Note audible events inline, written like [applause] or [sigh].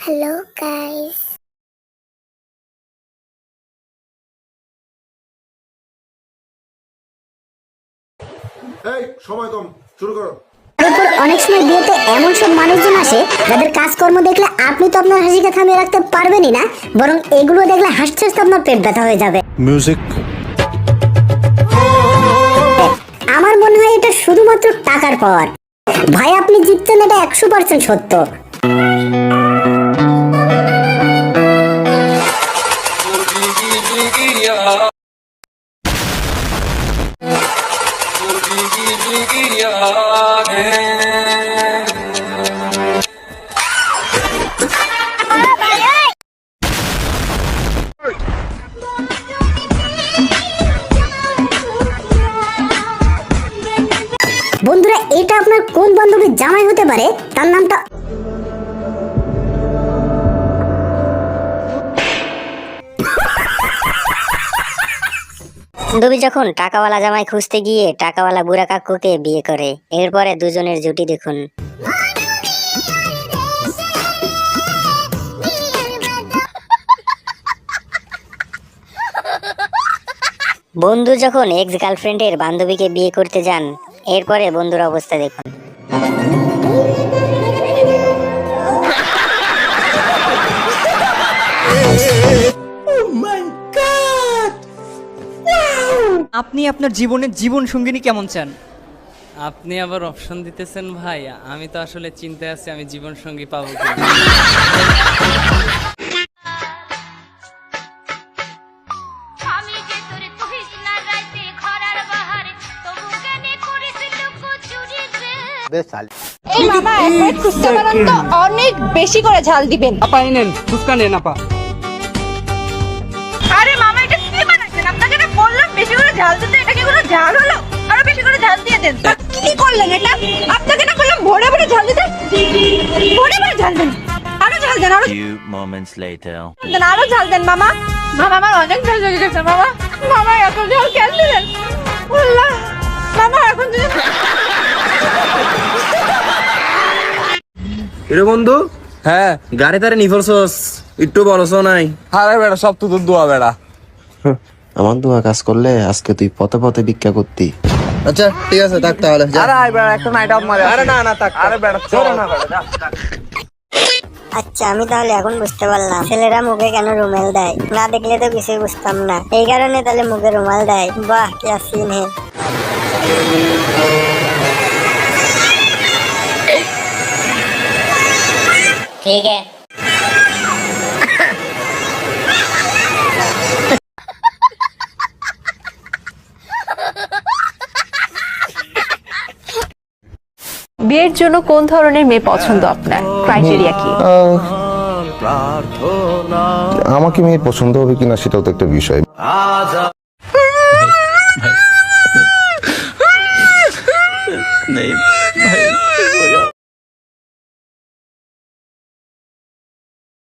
Hello guys এই সময় কম শুরু করো। এরপর অনেক সময় বিয়েতে এমন সব মানুষজন আসে যাদের কাজকর্ম দেখলে আপনি তো আপনার হাসিকে থামিয়ে রাখতে পারবেনই না বরং এগুলো দেখলে হাসতে হাসতে আপনার পেট ব্যথা হয়ে যাবে। মিউজিক আমার মনে হয় এটা শুধুমাত্র টাকার পাওয়ার। ভাই আপনি জিতছেন এটা একশো পার্সেন্ট সত্য। বন্ধুরা এটা আপনার কোন বান্ধবীর জামাই হতে পারে? তার নামটা বান্ধবী যখন টাকাওয়ালা জামাই খুঁজতে গিয়ে টাকাওয়ালা বুড়া কাকুকে বিয়ে করে, এরপরে দুজনের জুটি দেখুন। বন্ধু যখন এক্স গার্লফ্রেন্ডের বান্ধবীকে বিয়ে করতে যান, এরপরে বন্ধুর অবস্থা দেখুন। [laughs] আপনি আপনার জীবনের জীবন সঙ্গিনী কেমন চান? আপনি আবার অপশন দিতেছেন ভাই। আমি তো আসলে চিন্তায় আছি আমি জীবন সঙ্গী পাবো এই মামা এক প্লেট ফুচকা বানান তো অনেক বেশি করে ঝাল দিবেন। আপা নেন ফুচকা নেন আপা। ঝাল দিতে? এটা কি কোনো ঝাল হলো? আরও বেশি করে ঝাল দিয়ে দেন। কি করলেন এটা? আপনাকে না বললাম ভরে ভরে ঝাল দিতে? ভরে ভরে ঝাল দেন। আরও ঝাল দেন আরও few moments later. দেন আরও ঝাল দেন মামা। মামা আমার অনেক ঝাল লেগে গেছে মামা। মামা এত ঝাল কেন দিলেন? আল্লাহ মামা এখন এরে বন্ধু? হ্যাঁ। গাড়ি তারে নিফলছস একটু বলছ নাই। আরে বেড়া সব তো তোর দোয়া বেড়া। আমার দোয়া কাজ করলে আজকে তুই পথে পথে ভিক্ষা করতি। আচ্ছা ঠিক আছে থাক তাহলে আচ্ছা আমি তাহলে এখন বুঝতে পারলাম। ছেলেরা মুখে কেন রুমাল দেয়? না দেখলে তো কিছুই বুঝতাম না। এই কারণে তাহলে মুখে রুমাল দেয়। বাহ কি আসিন হে। ঠিক আছে। বিয়ের জন্য কোন ধরনের মেয়ে পছন্দ আপনার ক্রাইটেরিয়া কি আমাকে মেয়ে পছন্দ হবে কিনা সেটাও তো একটা বিষয় नहीं